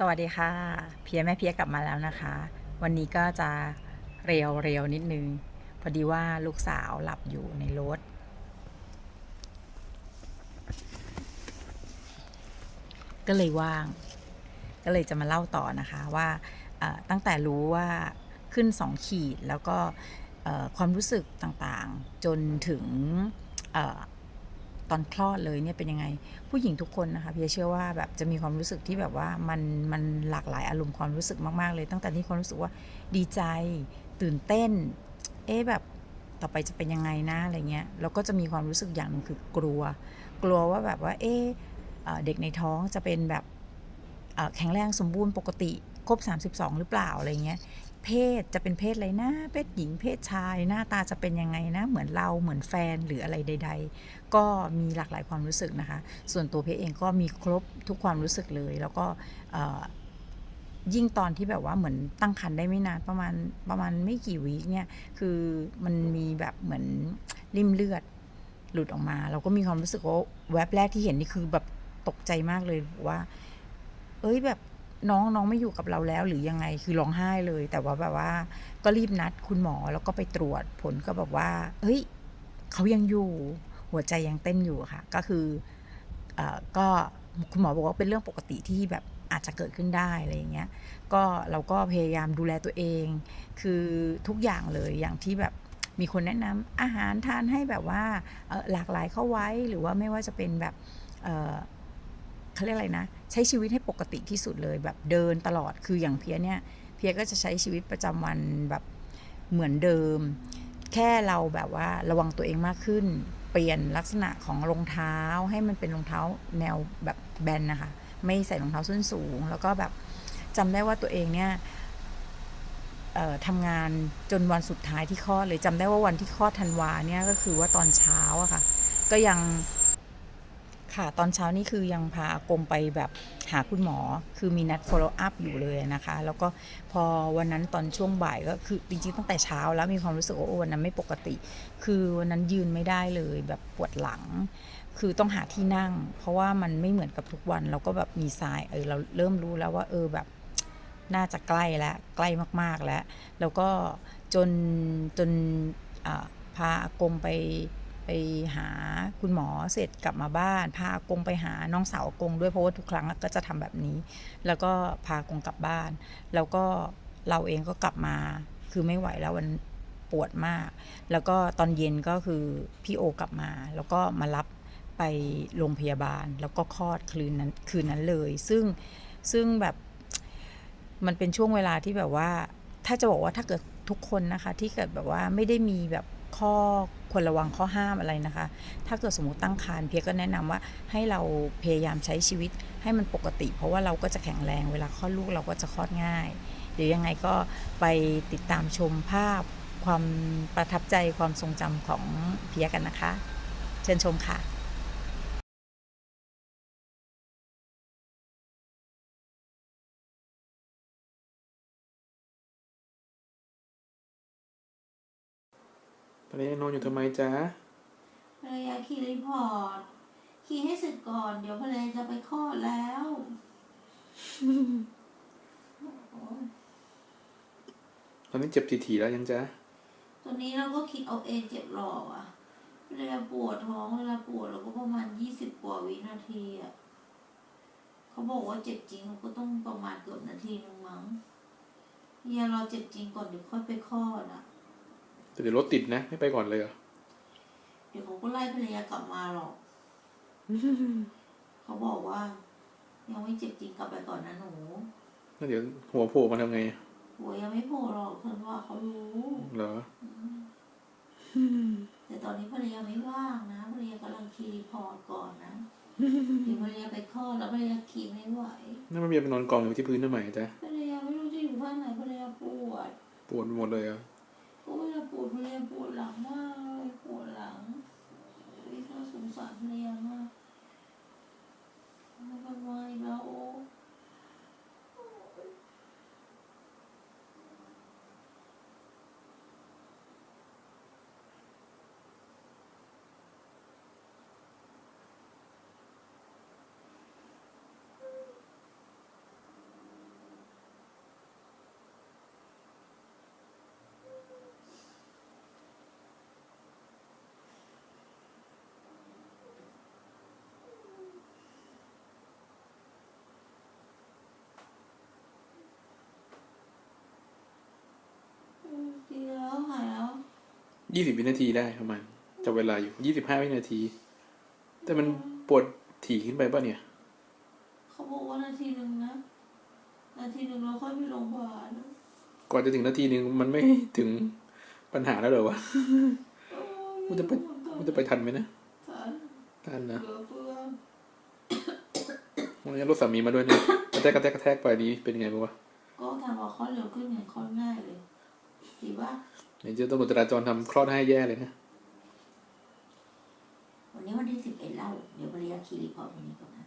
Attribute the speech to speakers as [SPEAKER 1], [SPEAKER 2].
[SPEAKER 1] สวัสดีค่ะ เพียแม่เพียกลับมาแล้วนะคะ วันนี้ก็จะเร็วเร็วนิดนึง พอดีว่าลูกสาวหลับอยู่ในรถ ก็เลยว่าง ก็เลยจะมาเล่าต่อนะคะว่าตั้งแต่รู้ว่าขึ้นสองขีดแล้วก็ความรู้สึกต่างๆ จนถึง ตอนคลอดเลยเนี่ยเป็นยังไง ผู้หญิงทุกคนนะคะเพียเชื่อว่าแบบจะมีความรู้สึกที่แบบว่ามันมันหลากหลายอารมณ์ความรู้สึกมาก ๆ เลย ตั้งแต่ที่ความรู้สึกว่าดีใจตื่นเต้น เอ๊ะแบบต่อไปจะเป็นยังไงนะอะไรเงี้ยแล้วก็จะมีความรู้สึกอย่างหนึ่งคือกลัว กลัวว่าแบบว่า เอ๊ะเด็กในท้องจะเป็นแบบ แข็งแรงสมบูรณ์ปกติครบ 32 หรือเปล่าอะไรเงี้ยเพศจะเป็นเพศอะไรนะเพศหญิงเพศชาย หน้าตาจะเป็นยังไงนะ เหมือนเราเหมือนแฟนหรืออะไรใด ๆ ก็มีหลากหลายความรู้สึกนะคะ ส่วนตัวเพชรเองก็มีครบทุกความรู้สึกเลย แล้วก็ยิ่งตอนที่แบบว่าเหมือนตั้งครรภ์ได้ไม่นานประมาณประมาณไม่กี่วีคเนี่ยคือมันมีแบบเหมือนริมเลือดหลุดออกมา เราก็มีความรู้สึกว่าแวบแรกที่เห็นนี่คือแบบตกใจมากเลยว่า เอ้ยแบบน้องน้องไม่อยู่กับเราแล้วหรือยังไงคือร้องไห้เลย แต่ว่าแบบว่า ก็รีบนัดคุณหมอแล้วก็ไปตรวจผลก็แบบว่าเฮ้ยเขายังอยู่หัวใจยังเต้นอยู่ค่ะ ก็คือเออก็คุณหมอบอกว่าเป็นเรื่องปกติที่แบบอาจจะเกิดขึ้นได้อะไรอย่างเงี้ย ก็เราก็พยายามดูแลตัวเอง คือทุกอย่างเลยอย่างที่แบบมีคนแนะนำอาหารทานให้แบบว่าหลากหลายเข้าไว้หรือว่าไม่ว่าจะเป็นแบบ เขาเรียกอะไรนะ ใช้ชีวิตให้ปกติที่สุดเลยแบบเดินตลอดคืออย่างเพียเนี่ยเพียก็จะใช้ชีวิตประจำวันแบบเหมือนเดิม แค่เราแบบว่าระวังตัวเองมากขึ้น เปลี่ยนลักษณะของรองเท้าให้มันเป็นรองเท้าแนวแบบแบนนะคะ ไม่ใส่รองเท้าส้นสูง แล้วก็แบบจำได้ว่าตัวเองเนี่ยทำงานจนวันสุดท้ายที่คลอดเลยจำได้ว่าวันที่คลอดธันวาเนี่ยก็คือว่าตอนเช้าอะค่ะ ก็ยัง ค่ะตอนเช้านี่คือยังพาอากงไปแบบหาคุณหมอ คือมีนัด follow up อยู่เลยนะคะ แล้วก็พอวันนั้นตอนช่วงบ่ายก็คือจริงๆตั้งแต่เช้าแล้วมีความรู้สึกว่าวันนั้นไม่ปกติ คือวันนั้นยืนไม่ได้เลยแบบปวดหลัง คือต้องหาที่นั่ง เพราะว่ามันไม่เหมือนกับทุกวัน เราก็แบบมีทรายเออเราเริ่มรู้แล้วว่าเออแบบน่าจะใกล้แล้วใกล้มากๆแล้ว แล้วก็จนจนพาอากงไป ไปหาคุณหมอเสร็จกลับมาบ้าน พาอากงไปหาน้องสาวอากงด้วยเพราะว่าทุกครั้งก็จะทำแบบนี้ แล้วก็พาอากงกลับบ้าน แล้วก็เราเองก็กลับมา คือไม่ไหวแล้วมันปวดมาก แล้วก็ตอนเย็นก็คือพี่โอกลับมา แล้วก็มารับไปโรงพยาบาล แล้วก็คลอดคืนนั้นคืนนั้นเลย ซึ่งซึ่งแบบมันเป็นช่วงเวลาที่แบบว่า ถ้าจะบอกว่าถ้าเกิดทุกคนนะคะ ที่เกิดแบบว่าไม่ได้มีแบบ ข้อควรระวังข้อห้ามอะไรนะคะ ถ้าเกิดสมมติตั้งครรภ์เพียก็แนะนำว่าให้เราพยายามใช้ชีวิตให้มันปกติ เพราะว่าเราก็จะแข็งแรงเวลาคลอดลูกเราก็จะคลอดง่าย เดี๋ยวยังไงก็ไปติดตามชมภาพความประทับใจความทรงจำของเพียกันนะคะ เชิญชมค่ะ
[SPEAKER 2] ตอนนี้นอนอยู่ทำไมจ๊ะ
[SPEAKER 3] ภรรยาขี่รีพอร์ตขี่ให้เสร็จก่อน เดี๋ยวภรรยาจะไปคลอดแล้ว
[SPEAKER 2] ตอนนี้เจ็บถี่ๆแล้วยังจ๊ะ
[SPEAKER 3] ตัวนี้เราก็คิดเอาเองเจ็บหรอกอะเวลาปวดท้องเวลาปวดเราก็ประมาณยี่สิบกว่าวินาทีอะเขาบอกว่าเจ็บจริงเขาก็ต้องประมาณเกือบนาทีนึงมั้งเฮียเราเจ็บจริงก่อนเดี๋ยวค่อยไปคลอดอะ
[SPEAKER 2] แต่เดี๋ยวรถติดนะไม่ไปก่อนเลยเหรอ
[SPEAKER 3] เดี๋ยวเขาก็ไล่ภรรยากลับมาหรอก เขาบอกว่า ยังไม่เจ็บจริงกลับไปก่อนนะหนู
[SPEAKER 2] แล้วเดี๋ยวหัวโผล่มาทำไง
[SPEAKER 3] หัวยังไม่โผล่หรอกเพื่อนว่าเขารู้
[SPEAKER 2] เหรอ
[SPEAKER 3] แต่ตอนนี้ภรรยาไม่ว่างนะภรรยากำลังคีย์รีพอร์ตก่อนนะเดี๋ยวภรรยาไปคลอดแล้วภรรยาขี่ไม่ไหว
[SPEAKER 2] นั่นมันเบียร์ไปนอนกองอยู่ที่พื้นทำไมจ๊ะ
[SPEAKER 3] ภรรยาไม่รู้จะอยู่ท่าไหนภรรยาปวด
[SPEAKER 2] ปวดไปหมดเลยเหรอะ
[SPEAKER 3] ก็เวลา ปวดเรียนปวดหลังมากเลยปวดหลังที่เขาสงสารเรียนมากมันมาอีกแล้วโอ้
[SPEAKER 2] ยี่สิบวินาทีได้ประมาณจับเวลาอยู่ยี่สิบห้าวินาที แต่มันปวดถี่ขึ้นไปป่ะเนี่ย
[SPEAKER 3] เขาบอกว่านาทีหนึ่งนะ นาทีหนึ่งเราค่อยไปโรงพยาบาล
[SPEAKER 2] ก่อนจะถึงนาทีหนึ่งมันไม่ถึงปัญหาแล้วเหรอวะกูจะไปมันจะไปทันไหมนะ
[SPEAKER 3] ทัน
[SPEAKER 2] ทันนะ
[SPEAKER 3] เหลือเฟือ
[SPEAKER 2] วันนี้รถสามีมาด้วยเนี่ยกระแทกกระแทกกระแทกไปนี้เป็นยังไงบ้างวะ
[SPEAKER 3] ก็ทำว่าเขาเร็วขึ้นอย่างเขาง่ายเลยดีว่า
[SPEAKER 2] เดี๋ยวเจอตำรวจจราจรทำคลอดให้แย่เลยนะ
[SPEAKER 3] วันนี้วันที่สิบเอ็ดแล้วเดี๋ยวปริยาคีรีพอร์ตวันนี้ก่อนนะ